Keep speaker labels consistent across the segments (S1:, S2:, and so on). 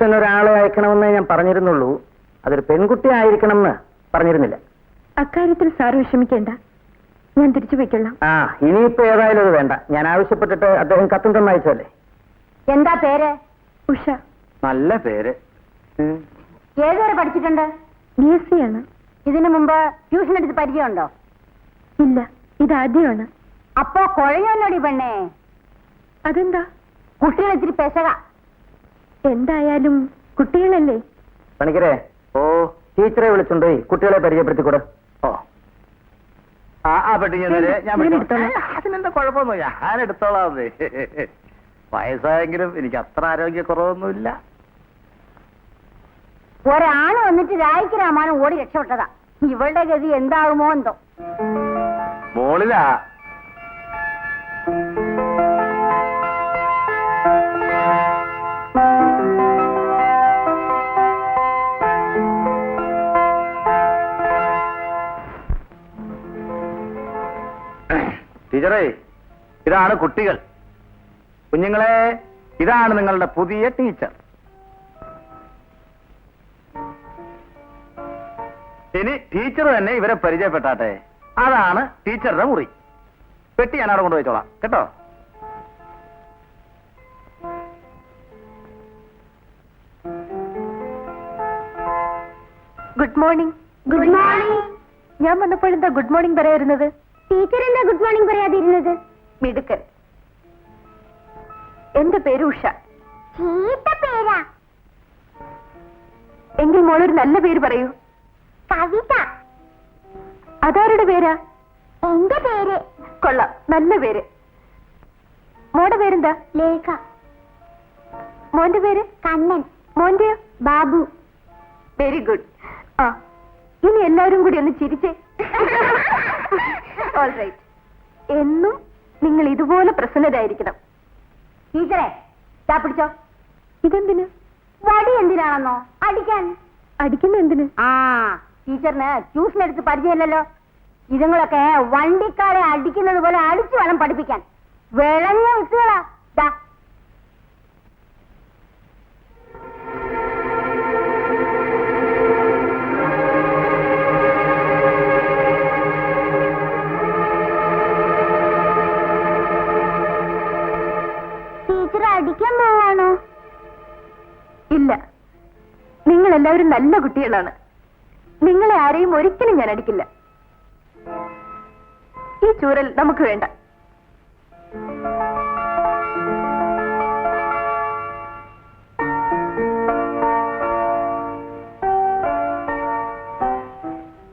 S1: Tuition ഒരാളെ അയക്കണമെന്ന് ഞാൻ പറഞ്ഞിരുന്നുള്ളൂ. അതൊരു പെൺകുട്ടി ആയിരിക്കണം എന്ന് പറഞ്ഞിരുന്നില്ല.
S2: അക്കാര്യത്തിൽ സാർ വിഷമിക്കേണ്ട. ഞാൻ തിരിച്ചു വെക്കണം
S1: ആ ഇനിയിപ്പോ ഏതായാലും അത് വേണ്ട. ഞാൻ ആവശ്യപ്പെട്ടിട്ട് അദ്ദേഹം കത്തും തന്നയച്ചല്ലേ
S3: എന്താ പേര്?
S2: ഉഷ.
S1: നല്ല പേര്.
S3: ഏതുവരെ പഠിച്ചിട്ടുണ്ട്?
S2: ബി എസ് സി ആണ്.
S3: ഇതിനു മുമ്പ് ട്യൂഷൻ എടുത്ത് പരിചയമുണ്ടോ?
S2: ഇല്ല ഇതാദ്യമാണ്
S3: അപ്പോ കുഴയൊന്നോടി പെണ്ണേ.
S2: അതെന്താ?
S3: കുട്ടികൾ ഇത്തിരി പെശക.
S2: എന്തായാലും കുട്ടികളല്ലേ?
S1: പണിക്കരെ ഓ ടീച്ചറെ വിളിച്ചുണ്ട് കുട്ടികളെ പരിചയപ്പെടുത്തിക്കൂടെ?
S4: ഓ. ആ ആ പെട്ടി ഞാൻ തരാം. ഞാൻ
S2: ഞാൻ
S4: വിളിച്ചോളാം.
S2: എടുത്തോളാം.
S4: ഏ, അതിനെന്താ കുഴപ്പമൊന്നുമില്ല. ഞാൻ എടുത്തോളാം വയസ്സായെങ്കിലും എനിക്ക് അത്ര ആരോഗ്യക്കുറവൊന്നുമില്ല.
S3: ഒരാൾ വന്നിട്ട് രായിക്ക് രാമാനം ഓടി രക്ഷപ്പെട്ടതാ. ഇവളുടെ ഗതി എന്താകുമോ എന്തോ.
S4: മോളിലാ. ടീച്ചറേ ഇതാണ് കുട്ടികൾ. കുഞ്ഞുങ്ങളെ ഇതാണ് നിങ്ങളുടെ പുതിയ ടീച്ചർ. ഇനി ടീച്ചർ തന്നെ ഇവരെ പരിചയപ്പെട്ടാട്ടെ. അതാണ് ടീച്ചറുടെ മുറി. പെട്ടി ഞാൻ അവിടെ കൊണ്ടുപോയിച്ചോളാം കേട്ടോ?
S2: ഗുഡ് മോർണിംഗ്
S3: ഗുഡ് മോർണിംഗ്
S2: ഞാൻ വന്നപ്പോഴെന്താ ഗുഡ് മോർണിംഗ് പറയായിരുന്നത്
S3: ടീച്ചർ എന്താ ഗുഡ് മോർണിംഗ് പറയാതിരുന്നത്?
S2: മിടുക്കൻ. എന്റെ പേര് ഉഷ?
S3: പേരാ.
S2: എങ്കിൽ മോളൊരു നല്ല പേര് പറയൂ.
S3: കവിത.
S2: അതാരുടെ പേരാ?
S3: എന്റെ പേര്.
S2: കൊള്ളാം നല്ല പേര്. മോടെ പേരെന്താ?
S3: ലേഖ.
S2: മോന്റെ പേര്?
S3: കണ്ണൻ.
S2: മോന്റെയോ?
S3: ബാബു.
S2: Very good. ആ ഇനി എല്ലാവരും കൂടി ഒന്ന് ചിരിച്ചേ. എന്നും നിങ്ങൾ ഇതുപോലെ പ്രസന്നരായിരിക്കണം.
S3: ടീച്ചറെ ദാ പിടിച്ചോ?
S2: ഇതെന്തിന്?
S3: വടി എന്തിനാണെന്നോ? അടിക്കാൻ.
S2: അടിക്കുന്ന എന്തിന്?
S3: ആ ടീച്ചറിന് ട്യൂഷൻ എടുത്ത് പരിചയമില്ലല്ലോ. ഇതുങ്ങളൊക്കെ വണ്ടിക്കാരെ അടിക്കുന്നത് പോലെ അടിച്ചു വേണം പഠിപ്പിക്കാൻ. വിളഞ്ഞ വിത്തുകളാ.
S2: എല്ലാവരും നല്ല കുട്ടികളാണ്. നിങ്ങളെ ആരെയും ഒരിക്കലും ഞാൻ അടിക്കില്ല. ഈ ചൂരൽ നമുക്ക് വേണ്ട.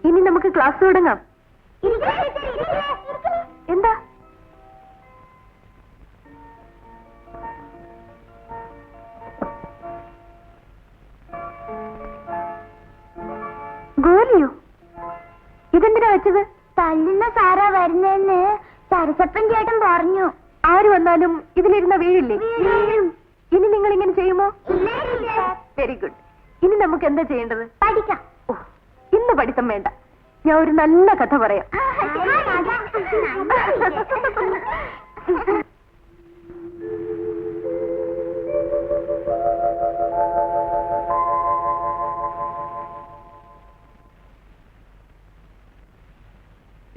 S2: ഇനി നമുക്ക് ക്ലാസ് തുടങ്ങാം. എന്താ? ഇതെന്തിനാ വെച്ചത്?
S3: തല്ലുന്ന സാറാ വരുന്നെന്ന് സരസപ്പൻ ചേട്ടൻ പറഞ്ഞു.
S2: ആര് വന്നാലും ഇതിലിരുന്ന വീഴില്ലേ? ഇനി നിങ്ങൾ ഇങ്ങനെ ചെയ്യുമോ വെരി ഗുഡ് ഇനി നമുക്ക് എന്താ ചെയ്യേണ്ടത്?
S3: പഠിക്കാം.
S2: ഇന്ന് പഠിത്തം വേണ്ട. ഞാൻ ഒരു നല്ല കഥ പറയാം.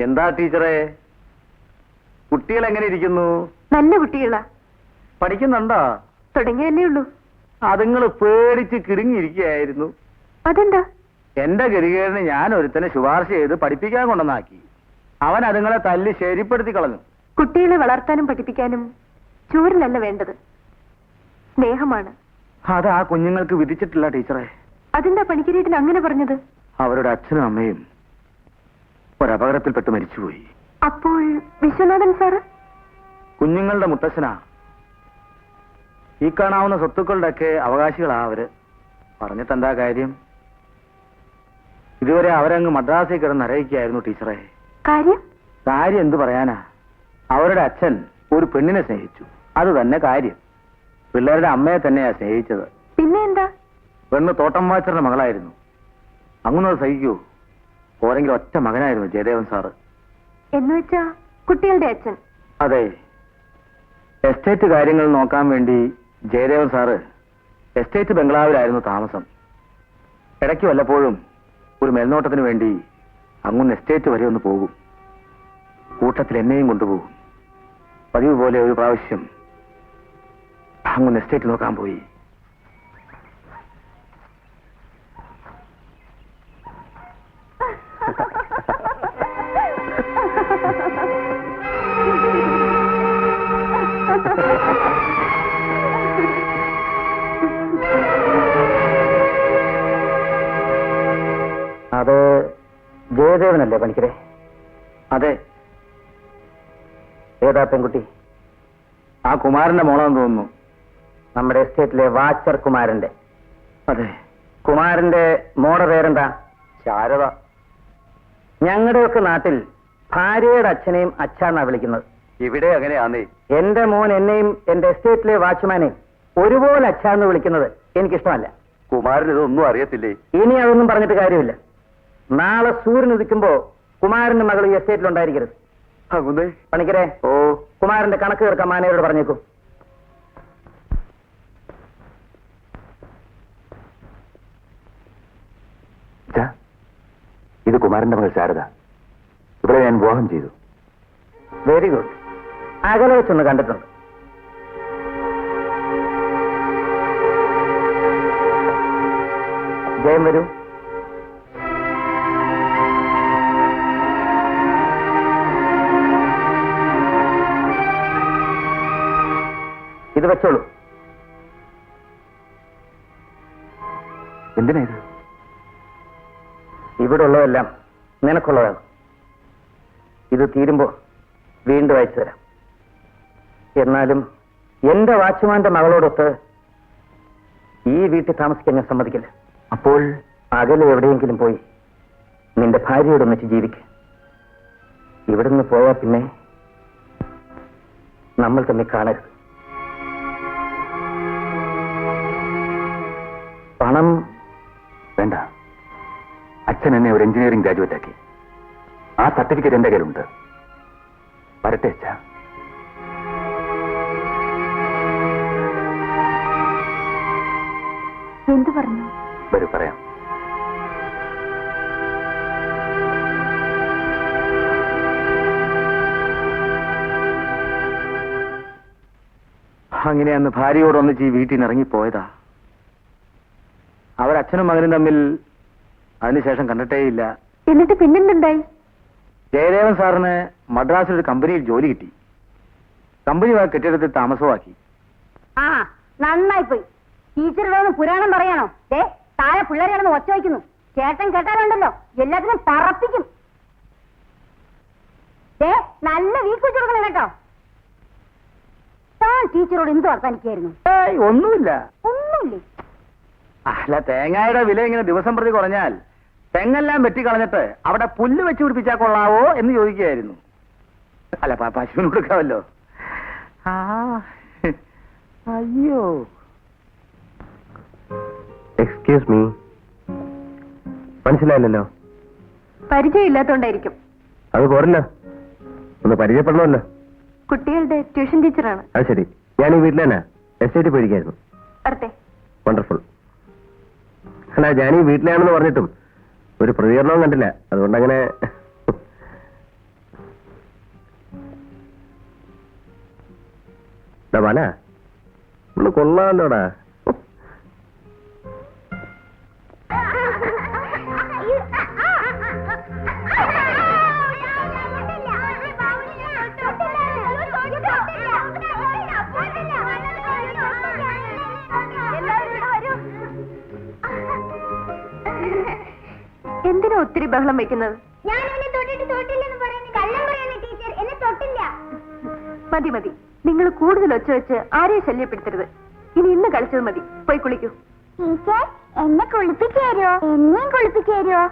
S4: എന്താ ടീച്ചറെ? കുട്ടികൾ എങ്ങനെ ഇരിക്കുന്നു?
S2: നല്ല കുട്ടികളാ.
S4: പഠിക്കുന്നുണ്ടോ?
S2: തുടങ്ങിയല്ലേ ഉള്ളൂ
S4: അതുങ്ങൾ പേടിച്ച് കിടുങ്ങിയിരിക്കുകയായിരുന്നു.
S2: അതെന്താ?
S4: എന്റെ ഗതികേടിന് ഞാൻ ഒരുത്തനെ ശുപാർശ ചെയ്ത് പഠിപ്പിക്കാൻ കൊണ്ടുവന്നാക്കി. അവൻ അതുങ്ങളെ തല്ലി ശരിപ്പെടുത്തി കളഞ്ഞു.
S2: കുട്ടികളെ വളർത്താനും പഠിപ്പിക്കാനും ചൂരിലല്ല വേണ്ടത്. സ്നേഹമാണ്.
S4: അത് ആ കുഞ്ഞുങ്ങൾക്ക് വിധിച്ചിട്ടില്ല ടീച്ചറെ.
S2: അതെന്താ പണിക്കരീട്ടിന് അങ്ങനെ പറഞ്ഞത്?
S4: അവരുടെ അച്ഛനും അമ്മയും ഒരപകടത്തിൽപ്പെട്ട് മരിച്ചുപോയി.
S2: അപ്പോൾ വിശ്വനാഥൻ സാറ്?
S4: കുഞ്ഞുങ്ങളുടെ മുത്തച്ഛനാ ഈ കാണാവുന്ന സ്വത്തുക്കളുടെയൊക്കെ അവകാശികളാ അവർ. പറഞ്ഞിട്ടെന്താ കാര്യം? ഇതുവരെ അവരങ്ങ് മദ്രാസിൽ കിടന്ന് അറിയിക്കായിരുന്നു ടീച്ചറെ.
S2: കാര്യം?
S4: കാര്യം എന്തു പറയാനാ? അവരുടെ അച്ഛൻ ഒരു പെണ്ണിനെ സ്നേഹിച്ചു. അത് തന്നെ കാര്യം. പിള്ളേരുടെ അമ്മയെ തന്നെയാ സ്നേഹിച്ചത്.
S2: പിന്നെ എന്താ?
S4: പെണ്ണ് തോട്ടം വാച്ചറിന്റെ മകളായിരുന്നു. അങ്ങനെ സഹിക്കൂ പോരെങ്കിലും ഒറ്റ മകനായിരുന്നു ജയദേവൻ സാറ്.
S2: എന്ന് വെച്ചാ കുട്ടികളുടെ അച്ഛൻ.
S4: അതെ. എസ്റ്റേറ്റ് കാര്യങ്ങൾ നോക്കാൻ വേണ്ടി ജയദേവൻ സാറ് എസ്റ്റേറ്റ് ബംഗ്ലാവിലായിരുന്നു താമസം. ഇടയ്ക്ക് വല്ലപ്പോഴും ഒരു മേൽനോട്ടത്തിന് വേണ്ടി അങ്ങൊന്ന് എസ്റ്റേറ്റ് വരെ ഒന്ന് പോകും. കൂട്ടത്തിൽ എന്നെയും കൊണ്ടുപോകും. പതിവ് പോലെ ഒരു പ്രാവശ്യം അങ്ങൊന്ന് എസ്റ്റേറ്റ് നോക്കാൻ പോയി.
S5: ഏതാ പെൺകുട്ടി?
S4: ആ കുമാരന്റെ മോളാന്ന് തോന്നുന്നു.
S5: നമ്മുടെ എസ്റ്റേറ്റിലെ വാച്ചർ കുമാരന്റെ.
S4: അതെ.
S5: കുമാരന്റെ മോടെ പേരെന്താ?
S4: ശാരദ.
S5: ഞങ്ങളുടെയൊക്കെ നാട്ടിൽ ഭാര്യയുടെ അച്ഛനെയും അച്ഛാന്നാ വിളിക്കുന്നത്.
S4: ഇവിടെ അങ്ങനെയാന്നേ.
S5: എന്റെ മോൻ എന്നെയും എന്റെ എസ്റ്റേറ്റിലെ വാച്ച്മാനെയും ഒരുപോലെ അച്ഛാന്ന് വിളിക്കുന്നത് എനിക്കിഷ്ടമല്ല.
S4: കുമാരൻ ഇതൊന്നും അറിയത്തില്ലേ?
S5: ഇനി അതൊന്നും പറഞ്ഞിട്ട് കാര്യമില്ല. നാളെ സൂര്യൻ ഉദിക്കുമ്പോ കുമാരന്റെ മകൾ ഈ എസ്റ്റേറ്റിൽ ഉണ്ടായിരിക്കരുത്
S4: അങ്ങുന്നേ
S5: പണിക്കരെ.
S4: ഓ.
S5: കുമാരന്റെ കണക്ക് തീർക്കാൻ മാനേജരോട് പറഞ്ഞേക്കൂ.
S4: ഇത് കുമാരന്റെ മകൾ ശാരദ. ഇവിടെ ഞാൻ വിവാഹം ചെയ്തു.
S5: വെരി ഗുഡ് അകലെ വെച്ചൊന്ന് കണ്ടിട്ടുണ്ട്. ജയം വരൂ. വെച്ചോളൂ.
S4: എന്തിനാ ഇത്?
S5: ഇവിടെ ഉള്ളതെല്ലാം നിനക്കുള്ളതാണ്. ഇത് തീരുമ്പോ വീണ്ടും അയച്ചു തരാം. എന്നാലും എന്റെ വാച്ച്മാന്റെ മകളോടൊത്ത് ഈ വീട്ടിൽ താമസിക്കാൻ ഞാൻ സമ്മതിക്കില്ല.
S4: അപ്പോൾ?
S5: അകലെ എവിടെയെങ്കിലും പോയി നിന്റെ ഭാര്യയോടൊന്നിച്ച് ജീവിക്കുക ഇവിടുന്ന് പോയാൽ പിന്നെ നമ്മൾ തമ്മിൽ കാണരുത്. പണം
S4: വേണ്ട. അച്ഛൻ എന്നെ ഒരു എഞ്ചിനീയറിംഗ് ഗ്രാജുവേറ്റ് ആക്കി. ആ സർട്ടിഫിക്കറ്റ് എന്റെ കയ്യിലുണ്ട്. വരട്ടെ അച്ഛാ.
S2: എന്തു പറഞ്ഞു?
S4: വരൂ പറയാം. അങ്ങനെ അന്ന് ഭാര്യയോടൊന്നിച്ച് ഈ വീട്ടിൽ നിന്ന് ഇറങ്ങിപ്പോയതാ. അവരച്ഛനും മകനും തമ്മിൽ അതിനുശേഷം കണ്ടിട്ടേയില്ല.
S2: എന്നിട്ട് പിന്നെന്തുണ്ടായി?
S4: ജയദേവൻ സാറിന് മദ്രാസിൽ ഒരു കമ്പനിയിൽ ജോലി കിട്ടി. കമ്പനി കെട്ടിടത്തിൽ താമസമാക്കി.
S6: ആ നന്നായി പോയി ടീച്ചറുടെ ഒന്ന് പുരാണം പറയാണോ. ദേ താഴെ പിള്ളേരാണെന്ന് ഒച്ച വയ്ക്കുന്നു. ചേട്ടൻ കേട്ടാലുണ്ടല്ലോ. എല്ലാത്തിനും പറപ്പിക്കും. ദേ നല്ല വീക്ക് വെച്ച് കൊടുക്കണം കേട്ടോ. താൻ ടീച്ചറോട് എന്ത് വർത്താനിക്കായിരുന്നു?
S4: ഏയ് ഒന്നുമില്ല.
S6: ഒന്നുമില്ലേ?
S4: അല്ല തേങ്ങയുടെ വില ഇങ്ങനെ ദിവസം പ്രതി കുറഞ്ഞാൽ തെങ്ങെല്ലാം വെട്ടിക്കളഞ്ഞിട്ട് അവിടെ പുല്ല് വെച്ച് പിടിപ്പിച്ചാൽ കൊള്ളാവോ എന്ന് ചോദിക്കുകയായിരുന്നു. അല്ല പശുവിന് കൊടുക്കാമല്ലോ. ആ അയ്യോ.
S5: എക്സ്ക്യൂസ് മീ മനസ്സിലായില്ലല്ലോ.
S2: പരിചയമില്ലാത്തോണ്ടായിരിക്കും.
S5: അത് പോരല്ല ഒന്ന് പരിചയപ്പെടണമല്ലോ.
S2: കുട്ടികളുടെ ട്യൂഷൻ ടീച്ചറാണ്.
S5: അത് ശരി. ഞാൻ ഈ വീട്ടിൽ തന്നെ എസ്റ്റേറ്റ് പോയിരിക്കായിരുന്നു.
S2: വരട്ടെ.
S5: വണ്ടർഫുൾ അല്ല ഞാൻ ഈ വീട്ടിലാണെന്ന് പറഞ്ഞിട്ടും ഒരു പ്രതികരണവും കണ്ടില്ല. അതുകൊണ്ടങ്ങനെ ബാല ഒന്ന് കൊള്ളാമല്ലോടാ
S2: എന്തിനാ ഒത്തിരി ബഹളം വെക്കുന്നത്
S6: ഞാൻ എന്നെ തൊട്ടിട്ട് തൊട്ടില്ലെന്ന് പറയുന്നു കള്ളം പറയുന്ന ടീച്ചർ എന്നെ തൊട്ടില്ല.
S2: മതി മതി. നിങ്ങൾ കൂടുതൽ ഒച്ച വെച്ച് ആരെയും ശല്യപ്പെടുത്തരുത്. ഇനി ഇന്ന് കളിച്ചത് മതി. പോയി കുളിക്കൂ.
S6: ടീച്ചർ എന്നെ കുളിപ്പിച്ചു തരുമോ എന്നെയും കുളിപ്പിച്ചു തരുമോ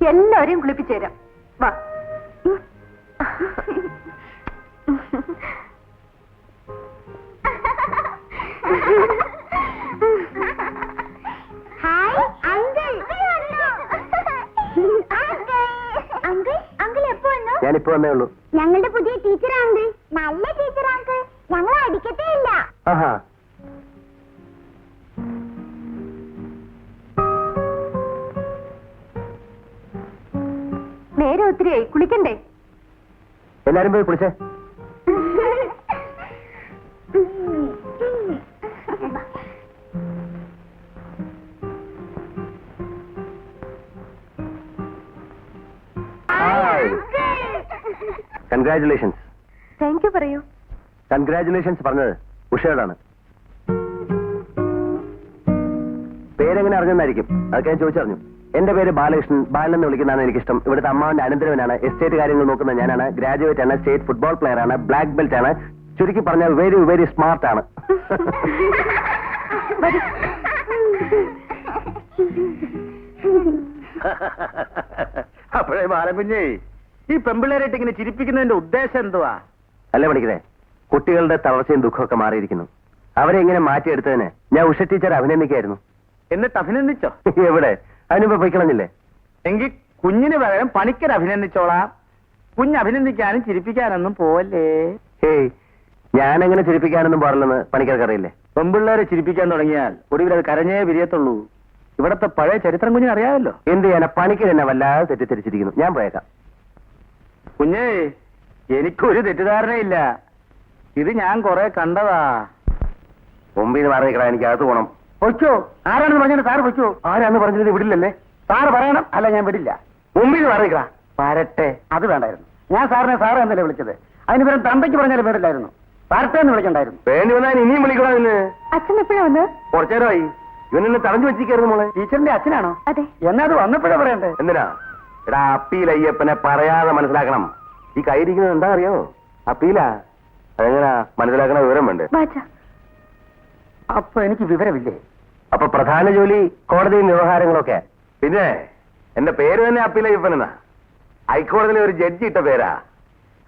S2: എല്ലാവരെയും കുളിപ്പിച്ചു തരാം. വാ.
S5: ഞാനിപ്പോ വന്നേ ഉള്ളൂ.
S6: ഞങ്ങളുടെ പുതിയ ടീച്ചറാണ്. നല്ല ടീച്ചറാണ്. ഞങ്ങൾ അടിക്കത്തേ ഇല്ല
S5: നേരെ
S2: ഒത്തിരി കുളിക്കണ്ടേ?
S1: എല്ലാരും പോയി കുളിച്ചേ. കൺഗ്രാറ്റുലേഷൻസ്
S2: താങ്ക് യു പറയൂ.
S1: കൺഗ്രാറ്റുലേഷൻസ് പറഞ്ഞത് ഉഷയോടാണ് പേരെങ്ങനെ അറിഞ്ഞെന്നായിരിക്കും? അതൊക്കെ ഞാൻ ചോദിച്ചറിഞ്ഞു. എന്റെ പേര് ബാലകൃഷ്ണൻ. ബാലൻ എന്ന് വിളിക്കുന്നതാണ് എനിക്കിഷ്ടം. ഇവിടുത്തെ അമ്മാവന്റെ അനന്തരവനാണ്. എസ്റ്റേറ്റ് കാര്യങ്ങൾ നോക്കുന്ന ഞാനാണ്. ഗ്രാജുവേറ്റ് ആണ്. സ്റ്റേറ്റ് ഫുട്ബോൾ പ്ലെയർ ആണ്. ബ്ലാക്ക് ബെൽറ്റ് ആണ്. ചുരുക്കി പറഞ്ഞാൽ വെരി വെരി സ്മാർട്ട് ആണ്.
S4: അപ്പോഴേ ബാലകുഞ്ഞേ ഈ പെമ്പിള്ളേരായിട്ട് ഇങ്ങനെ ചിരിപ്പിക്കുന്നതിന്റെ ഉദ്ദേശം എന്തുവാ?
S1: അല്ലേ പഠിക്കുന്നേ? കുട്ടികളുടെ തളർച്ചയും ദുഃഖമൊക്കെ മാറിയിരിക്കുന്നു. അവരെ ഇങ്ങനെ മാറ്റിയെടുത്തതിന് ഞാൻ ഉഷ ടീച്ചർ അഭിനന്ദിക്കായിരുന്നു.
S4: എന്നിട്ട് അഭിനന്ദിച്ചോ?
S1: എവിടെ? അതിനിപ്പോ പൊയ്ക്കളഞ്ഞില്ലേ
S4: എങ്കിൽ കുഞ്ഞിന് പകരം പണിക്കർ അഭിനന്ദിച്ചോളാം. കുഞ്ഞ് അഭിനന്ദിക്കാനും ചിരിപ്പിക്കാനൊന്നും പോവല്ലേ?
S1: ഞാൻ ഞാനങ്ങനെ ചിരിപ്പിക്കാനൊന്നും പാടില്ലെന്ന് പണിക്കർക്കറിയില്ലേ
S4: പെമ്പിള്ളേരെ ചിരിപ്പിക്കാൻ തുടങ്ങിയാൽ ഒടുവിൽ അത് കരഞ്ഞേ പിരിയത്തുള്ളൂ. ഇവിടത്തെ പഴയ ചരിത്രം കുഞ്ഞിന് അറിയാമല്ലോ.
S1: എന്ത് ചെയ്യാനാ? പണിക്കർ എന്നെ വല്ലാതെ തെറ്റിദ്ധരിച്ചിരിക്കുന്നു. ഞാൻ പോയേക്കാം.
S4: കുഞ്ഞേ എനിക്കൊരു തെറ്റിദ്ധാരണയില്ല. ഇത് ഞാൻ കുറെ കണ്ടതാ.
S1: മുമ്പിൽ മാറി നിൽക്കണം എനിക്ക് അകത്ത് പോണം.
S4: വെച്ചോ ആരാണെന്ന് പറഞ്ഞത് സാറ് വെച്ചോ
S1: ആരാന്ന് പറഞ്ഞത് വിടില്ലല്ലേ?
S4: സാറ് പറയണം അല്ല ഞാൻ വിടില്ല.
S1: മുമ്പിൽ മാറി നിൽക്കണം.
S4: വരട്ടെ അത് വേണ്ടായിരുന്നു. ഞാൻ സാറിനെ സാറ് എന്നല്ലേ വിളിച്ചത്. അതിന് പേരും തന്തയ്ക്ക് പറഞ്ഞാലും വേണ്ടില്ലായിരുന്നു വരട്ടെ എന്ന് വിളിക്കണ്ടായിരുന്നു.
S1: വേണ്ടി വന്നാൽ ഇനിയും വിളിക്കണം ഇന്ന്
S2: അച്ഛൻ എപ്പോഴാ വന്ന്
S1: കുറച്ചേരമായി ഇവനെന്നെ തടഞ്ഞു വെച്ചിരിക്കായിരുന്നു മോളെ.
S4: ടീച്ചറിന്റെ അച്ഛനാണോ?
S2: അതെ.
S4: എന്നാ അത് വന്നപ്പോഴേ പറയണ്ടേ?
S1: എന്തിനാ? എടാ അപ്പീൽ അയ്യപ്പനെ പറയാതെ മനസ്സിലാക്കണം. ഈ കൈയിരിക്കുന്നത് എന്താ അറിയോ? അപ്പീല. അതെങ്ങനാ? മനസ്സിലാക്കണ വിവരം വേണ്ടേ?
S4: അപ്പൊ എനിക്ക് വിവരമില്ലേ?
S1: അപ്പൊ പ്രധാന ജോലി കോടതി വ്യവഹാരങ്ങളൊക്കെ. പിന്നെ എന്റെ പേര് തന്നെ അപ്പീൽ അയ്യപ്പനെന്നാ. ഹൈക്കോടതിയിലെ ഒരു ജഡ്ജി ഇട്ട പേരാ.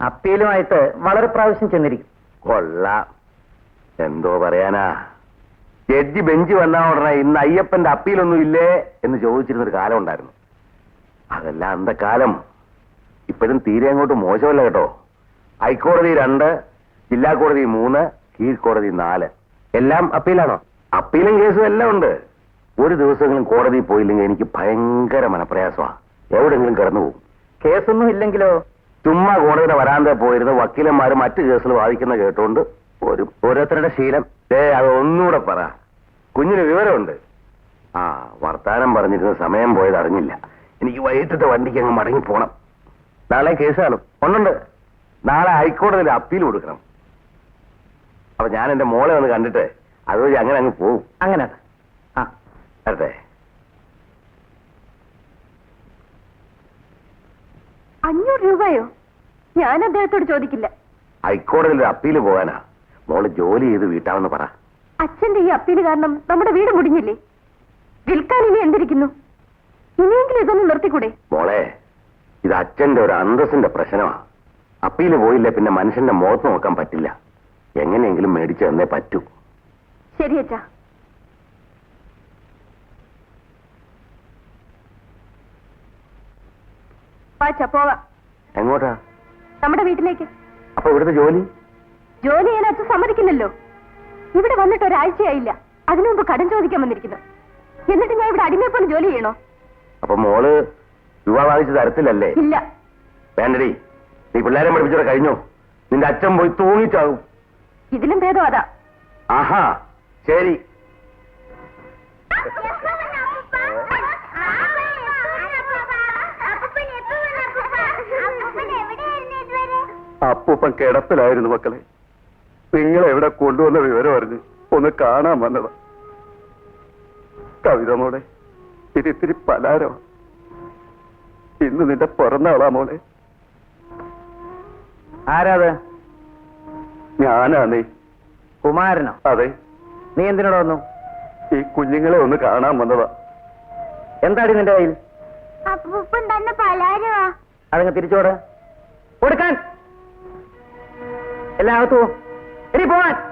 S4: അപ്പീലുമായിട്ട് വളരെ പ്രാവശ്യം ചെന്നിരിക്കും.
S1: കൊള്ള. എന്തോ പറയാനാ. ജഡ്ജി ബെഞ്ച് വന്ന ഉടനെ ഇന്ന് അയ്യപ്പന്റെ അപ്പീലൊന്നും ഇല്ലേ എന്ന് ചോദിച്ചിരുന്നൊരു കാലം ഉണ്ടായിരുന്നു. അതല്ല അന്റെ കാലം. ഇപ്പോഴും തീരെ അങ്ങോട്ട് മോശമല്ല കേട്ടോ. ഹൈക്കോടതി രണ്ട് ജില്ലാ കോടതി മൂന്ന് കീഴ്ക്കോടതി നാല്. എല്ലാം അപ്പീലാണോ? അപ്പീലും കേസും എല്ലാം ഉണ്ട്. ഒരു ദിവസമെങ്കിലും കോടതി പോയില്ലെങ്കിൽ എനിക്ക് ഭയങ്കര മനപ്രയാസമാണ് എവിടെങ്കിലും കിടന്നു പോകും.
S4: കേസൊന്നും ഇല്ലെങ്കിലോ?
S1: ചുമ്മാ കോടതിയുടെ വരാന്ത പോയിരുന്ന. വക്കീലന്മാർ മറ്റു കേസിൽ വാദിക്കുന്ന കേട്ടോണ്ട് ഒരു ഓരോരുത്തരുടെ ശീലം. ഏ അത് ഒന്നുകൂടെ പറ. കുഞ്ഞിന് വിവരമുണ്ട്. ആ വർത്താനം പറഞ്ഞിരുന്ന സമയം പോയത് അറിഞ്ഞില്ല. എനിക്ക് വൈകിട്ടത്തെ വണ്ടിക്ക് അങ്ങ് മടങ്ങി പോണം. നാളെ കേസ് കാണും ഒന്നുണ്ട്. നാളെ ഹൈക്കോടതിയിൽ അപ്പീൽ കൊടുക്കണം. അപ്പൊ ഞാൻ എന്റെ മോളെ ഒന്ന് കണ്ടിട്ട് അതുവഴി അങ്ങനെ അങ്ങ് പോവും.
S4: അങ്ങനെ. ആ.
S1: വരട്ടെ.
S2: അഞ്ഞൂറ് രൂപയോ? ഞാൻ അദ്ദേഹത്തോട് ചോദിക്കില്ല.
S1: ഹൈക്കോടതിയിൽ ഒരു അപ്പീൽ പോകാനാ. മോൾ ജോലി ചെയ്ത് വീട്ടാമെന്ന് പറ.
S2: അച്ഛന്റെ ഈ അപ്പീൽ കാരണം നമ്മുടെ വീട് മുടിഞ്ഞില്ലേ? വിൽക്കാൻ ഇനി എന്തിരിക്കുന്നു? ഇതൊന്ന് നിർത്തിക്കൂടെ?
S1: മോളെ ഇത് അച്ഛന്റെ ഒരു അന്തസ്സിന്റെ പ്രശ്നമാ. അപ്പീൽ പോയില്ല പിന്നെ മനുഷ്യന്റെ മുഖത്ത് നോക്കാൻ പറ്റില്ല. എങ്ങനെയെങ്കിലും മേടിച്ചു തന്നേ പറ്റൂ.
S2: ശരി അച്ഛാ പോവാം.
S1: എങ്ങോട്ടാ?
S2: നമ്മുടെ വീട്ടിലേക്ക്.
S1: അപ്പൊ ഇവിടുത്തെ ജോലി?
S2: ജോലി ചെയ്യാൻ അച്ഛൻ സമ്മതിക്കില്ലല്ലോ. ഇവിടെ വന്നിട്ട് ഒരാഴ്ചയായില്ല. അതിനു മുമ്പ് കടം ചോദിക്കാൻ വന്നിരിക്കുന്നു. എന്നിട്ട് ഞാൻ ഇവിടെ അടിമയെ പോലെ ജോലി ചെയ്യണോ?
S1: അപ്പൊ മോൾ രൂപ വാങ്ങിച്ച് തരത്തില്ലല്ലേ
S2: ഇല്ല.
S1: വേണ്ടടി. നീ പിള്ളേരെ പഠിപ്പിച്ചോടെ കഴിഞ്ഞോ? നിന്റെ അച്ഛൻ പോയി തൂങ്ങിച്ചാവും.
S2: ഇതിലും ഭേദം അതാ.
S1: ആഹാ ശരി. അപ്പൂപ്പൻ കിടപ്പിലായിരുന്നു മക്കളെ. നിങ്ങൾ എവിടെ കൊണ്ടുവന്ന വിവരം അറിഞ്ഞ് ഒന്ന് കാണാൻ വന്നതാ. കവിത മോളെ ഇത് ഇത്തിരി പലാരോ? ഇന്ന് നിന്റെ പിറന്നാളാ മോളെ.
S4: ആരാത്?
S1: ഞാനാ നീ.
S4: കുമാരനോ?
S1: അതെ.
S4: നീ എന്തിനോട് വന്നു?
S1: ഈ കുഞ്ഞുങ്ങളെ ഒന്ന് കാണാൻ വന്നതാ.
S4: എന്താടി നിന്റെ കയ്യിൽ?
S3: അപ്പൂപ്പൻ തന്നെ പലാരവാ.
S4: അതങ്ങ് തിരിച്ചോട്. കൊടുക്കാൻ. എല്ലാം അകത്തു പോ. ഇനി പോവാൻ.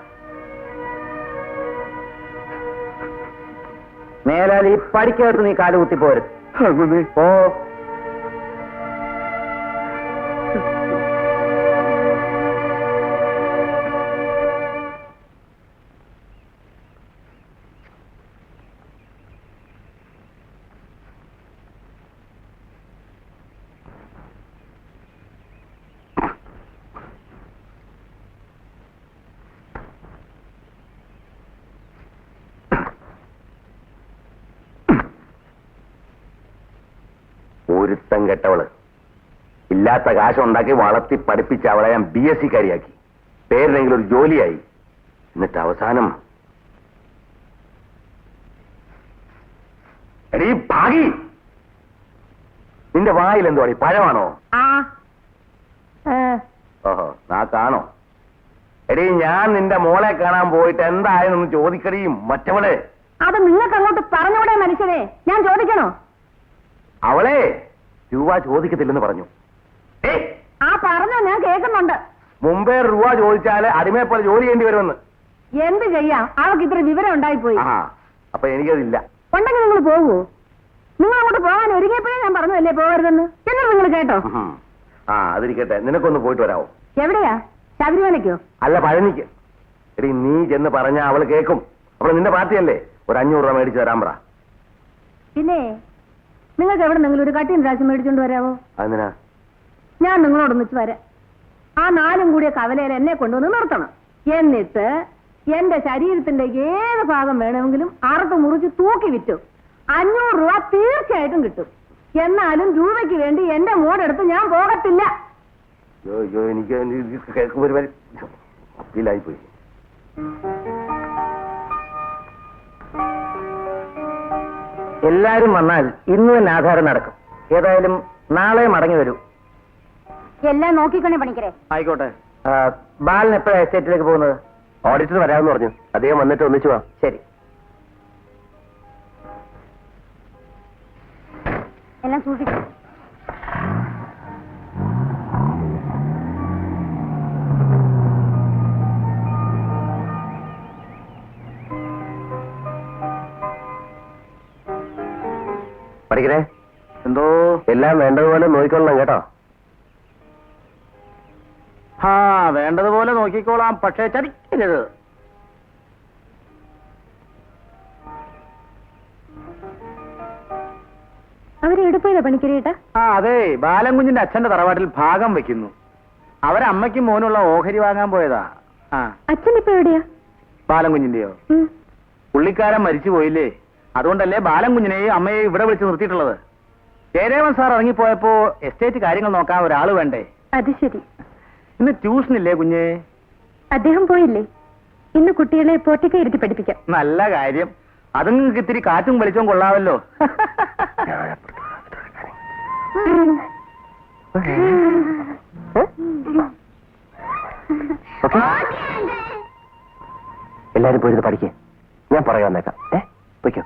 S4: മേലാൽ ഈ പടിക്കകത്ത് നീ കാലുകുത്തി പോരും
S1: അങ്ങനെ
S4: ഓ
S1: ഒരുത്തം കെട്ടവൾ. ഇല്ലാത്ത കാശുണ്ടാക്കി വളർത്തി പഠിപ്പിച്ച അവളെ ഞാൻ ബി എസ് സിക്കാരിയാക്കി പേരിനെങ്കിലും ഒരു ജോലിയായി. എന്നിട്ട് അവസാനം എടീ ഭാഗി! നിന്റെ വായിൽ എന്തുവാടി പഴമാണോ?
S3: ആ. ഏ,
S1: ഓഹോ കാണോ? എടീ ഞാൻ നിന്റെ മോളെ കാണാൻ പോയിട്ട് എന്തായെന്നൊന്ന് ചോദിക്കടിയും മറ്റവളെ.
S3: അത് നിങ്ങൾക്ക് അങ്ങോട്ട് പറഞ്ഞൂടെ മനുഷ്യനെ? ഞാൻ ചോദിക്കണോ?
S1: അവളെ? രൂപ ചോദിക്കത്തില്ലെന്ന് പറഞ്ഞു.
S3: ആ പറഞ്ഞോ ഞാൻ കേൾക്കുന്നുണ്ട്.
S1: മുമ്പേ രൂപ ചോദിച്ചാൽ അടിമയെ പോലെ ജോലി ചെയ്യേണ്ടി വരുമെന്ന്.
S3: എന്ത് ചെയ്യാം? അവൾക്ക് ഇത്ര വിവരം ഉണ്ടായിപ്പോയി.
S1: ആ അപ്പൊ എനിക്കതില്ല.
S3: ഉണ്ടെങ്കിൽ നിങ്ങൾ പോവോ? നിങ്ങൾ അങ്ങോട്ട് പോകാൻ ഒരുങ്ങിയപ്പോഴേ ഞാൻ പറഞ്ഞതല്ലേ പോകരുതെന്ന്? എന്നിട്ട് നിങ്ങൾ കേട്ടോ.
S1: ആ അതിരിക്കട്ടെ. നിനക്കൊന്ന് പോയിട്ട് വരാവോ?
S3: എവിടെയാ? ശബരിമലയ്ക്കോ?
S1: അല്ല പഴനിക്ക്. എടീ നീ ചെന്ന് പറഞ്ഞ അവൾ കേക്കും. അവൾ നിന്റെ പാർട്ടിയല്ലേ? ഒരു അഞ്ഞൂറ് രൂപ മേടിച്ചു തരാൻ പറ.
S3: പിന്നെ? നിങ്ങൾക്ക് എവിടെ നിങ്ങൾ ഒരു കട്ടിയും പ്രാവശ്യം മേടിച്ചോണ്ട് വരാമോ
S1: അതിനാ
S3: ഞാൻ നിങ്ങളോടൊന്നിച്ച് വരാം. ആ നാലും കൂടിയ കവലയിൽ എന്നെ കൊണ്ടുവന്ന് നിർത്തണം. എന്നിട്ട് എന്റെ ശരീരത്തിന്റെ ഏത് ഭാഗം വേണമെങ്കിലും അറുത്ത് മുറിച്ച് തൂക്കി വിറ്റു. അഞ്ഞൂറ് രൂപ തീർച്ചയായിട്ടും കിട്ടും. എന്നാലും രൂപയ്ക്ക് വേണ്ടി എന്റെ മോടെടുത്ത് ഞാൻ പോകത്തില്ല.
S1: എനിക്ക് കേൾക്കുമ്പോൾ പോയി
S4: എല്ലാരും വന്നാൽ ഇന്ന് തന്നെ ആധാരം നടക്കും. ഏതായാലും നാളെ മടങ്ങി വരൂ.
S3: എല്ലാം നോക്കിക്കണേ പണിക്കരേ.
S4: ആയിക്കോട്ടെ. ബാലൻ എപ്പോഴാണ് എസ്റ്റേറ്റിലേക്ക് പോകുന്നത്?
S1: ഓഡിറ്റർ വരാമെന്ന് പറഞ്ഞു. അദ്ദേഹം വന്നിട്ട് ഒന്നിച്ചു വാ.
S4: ശരി.
S3: എല്ലാം സൂക്ഷിക്കും.
S1: പഠിക്കണേ
S4: എന്തോ?
S1: എല്ലാം വേണ്ടതുപോലെ നോക്കിക്കൊള്ളണം കേട്ടോ.
S4: ആ വേണ്ടതുപോലെ നോക്കിക്കോളാം. പക്ഷേ ചതിക്കരുത്.
S2: അവർ എടുപ്പോയതാ പണിക്കരേട്ടാ
S4: ആ അതെ. ബാലൻകുഞ്ഞിന്റെ അച്ഛന്റെ തറവാട്ടിൽ ഭാഗം വെക്കുന്നു. അവരമ്മയ്ക്കും മോനുള്ള ഓഹരി വാങ്ങാൻ പോയതാ. ആ.
S2: അച്ഛൻ ഇപ്പൊ എവിടെയാ?
S4: ബാലൻകുഞ്ഞിന്റെയോ. പുള്ളിക്കാരൻ മരിച്ചു പോയില്ലേ അതുകൊണ്ടല്ലേ ബാലൻകുഞ്ഞിനെയും അമ്മയെയും ഇവിടെ വിളിച്ച് നിർത്തിയിട്ടുള്ളത്? ജയദേവൻ സാർ ഇറങ്ങിപ്പോയപ്പോ എസ്റ്റേറ്റ് കാര്യങ്ങൾ നോക്കാൻ ഒരാൾ വേണ്ടേ?
S2: അത് ശരി.
S4: ഇന്ന് ട്യൂഷൻ ഇല്ലേ കുഞ്ഞ്?
S2: അദ്ദേഹം പോയില്ലേ? ഇന്ന് കുട്ടികളെ പോറ്റിക്ക ഇരുത്തി പഠിപ്പിക്കാം.
S4: നല്ല കാര്യം. അതും നിങ്ങൾക്ക് ഇത്തിരി കാറ്റും വെളിച്ചവും കൊള്ളാമല്ലോ.
S1: എല്ലാരും പോയിരുന്ന് പഠിക്കേ. ഞാൻ പറയാൻ വന്നേക്കാം. ഏ? വയ്ക്കോ